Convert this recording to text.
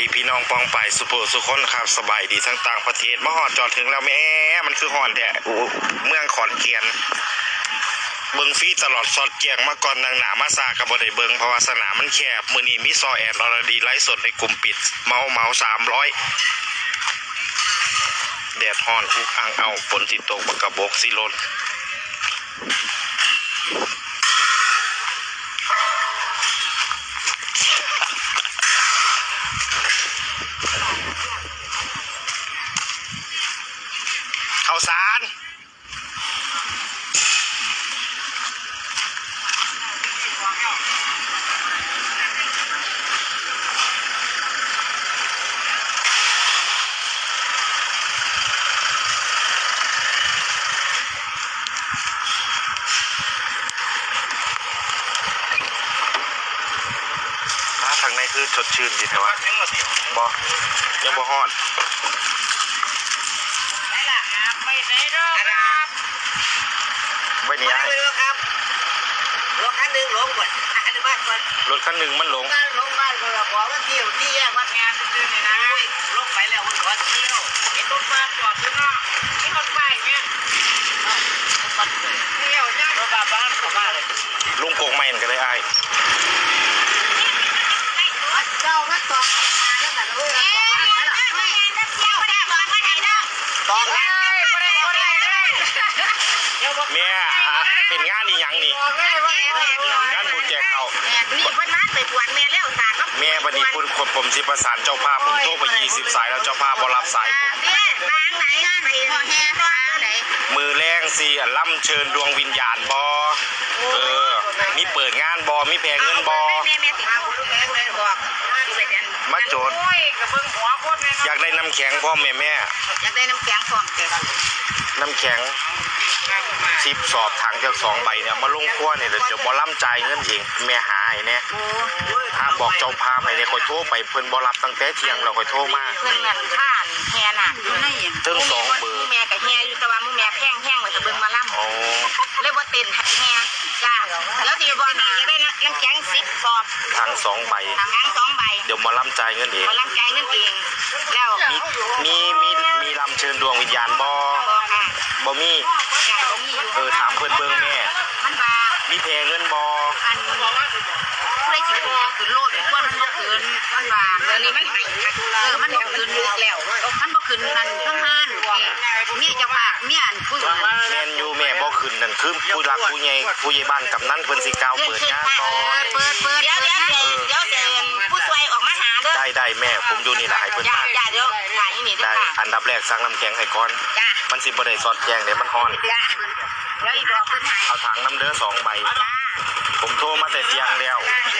ดีพี่น้องปองไปสุโปสุคนครับสบายดีทั้งต่างประเทศมาหอดจอดถึงแล้วแม่มันคือหอนแท้อู้เมืองขอนเกียนเบิงฟรีตลอดสอดเกียงมาก่อนนางหนามาซากับบ่ได้เบิงเพราะว่าสนามมันแคบมือนีมีซอแอนอรดีไลฟ์สดในกลุ่มปิด เมาเมาสามร้อยแดดฮอนอุกอังเอาฝนติดตกบกกระบกสิลนาวสารมาทางในคือสดชื่นดีแต่ว่าบอยังบ่ฮอดไม่ล่ะครับ ไม่ได้หรอกครับใบนี้ไอ้ไม่รู้ครับรถคันหนึ่งลงก่อนอันนี้บ้านก่อนรถคันหนึ่งมันหลงบ้านลงบ้านก่อนละบอกว่าเที่ยวที่แยกวัดงานซื่อๆเนี่ยนะลงไปแล้วมันก่อนเที่ยวเห็นรถบ้านจอดอยู่นอกนี่รถป้ายเนี่ยเอ้ารถบ้านเลยเที่ยวจ้ารถบ้านบ้านเขาบ้านเลยลุงโกงไม่นก็ได้ไอ้าย เจ้าก็ตกแล้วแต่รู้แล้วตอกแล้ว แม่อะเป็นงานนี่ยังนี่งานบุญแจกเขาวนี่เพิ่นมาไปบวชแม่แล้วสาครับแม่บัดนี้คุณคนผมสิประสานเจ้าภาพผมโทรไป20สายแล้วเจ้าภาพบ่รับสายผมแม่มาไหนไปพ่อแห่มาไหนมือแรงสิอะล่ำเชิญดวงวิญญาณบอเออมีเปิดงานบอมีแพงเงินบอแม่แม่สิมาบุญแม่เลยบอกไปเรียนมาโจทย์โอ้ยกระเบื้องหัวโคตรแน่นอยากได้น้ำแข็งพ่อแม่แม่อยากได้น้ำแข็งพร้อมแต่ น้ำแข็งสิบสอบถังจากสองใบเนี่ยมาลงครัวเนี่ยเดี๋ยวบอล่ำจ่ายเงินเองแม่หาไอ้เนี่ยโอ้ถ้าบอกเจ้าภาพไอ้เนี่ยคอยโทรไปเพิ่นบอรับตั้งแต่เที่ยงเราคอยโทรมาเพิ่นนั่นท่านแห่น่ะอยู่ในถึงสองเบอร์แม่กับแห่อยู่แต่ว่ามูแม่แพงแพงไว้ตะเบิ่งมาล่ำโอ้เลยบ่เต้นหัดแห่จ้าแล้วสิบอกให้อยากได้น้ำแข็ง10สอบถังสองใบน้ำแข็ง2ใบเดี๋ยวมาล่ำจ่ายเงินเองมาลังใจเงินเอง แล้วมีมีมีมีลำเชิญดวงวิญญาณบอบอกค่ะบอมีจ่ายบ่มีอยู่เออถามเพิ่นเบิ่งแม่มันว่ามีแพงเงินบออันผู้ใดสิโกงขึ้นโลดควรมันบ่ขึ้นมันว่าเดี๋ยวนี้มันให้เออมันบ่ขึ้นแล้ว มันบ่ขึ้นนั่นทั้งห้านนี่เมียเจ้าภาพเมียอันผู้หญิงแม่นอยู่แม่บ่ขึ้นนั่นคือผู้รักผู้ใหญ่ผู้ใหญ่บ้านกำนันเพิ่นสิกล่าวเพื่อนเปิดขึ้นงานมาต่อเปิดเปิดเดี๋ยวเดี๋ยวเดี๋ ม่ผมอยู่นี่ล่ะให้เพิ่นจ้ามาจ้าเดี๋ยวถ่ายนี่เด้อได้ค่ะอันดับแรกสั่งน้ำแข็งให้ก่อน จ้ามันสิบ่ได้สอดแจงเด้มันฮ้อน จ้าแล้วอีกดอกเพิ่นให้เอาถังน้ำเด้อสองใบ จ้าผมโทรมาแต่เที่ยงแล้ว จ้าจ้า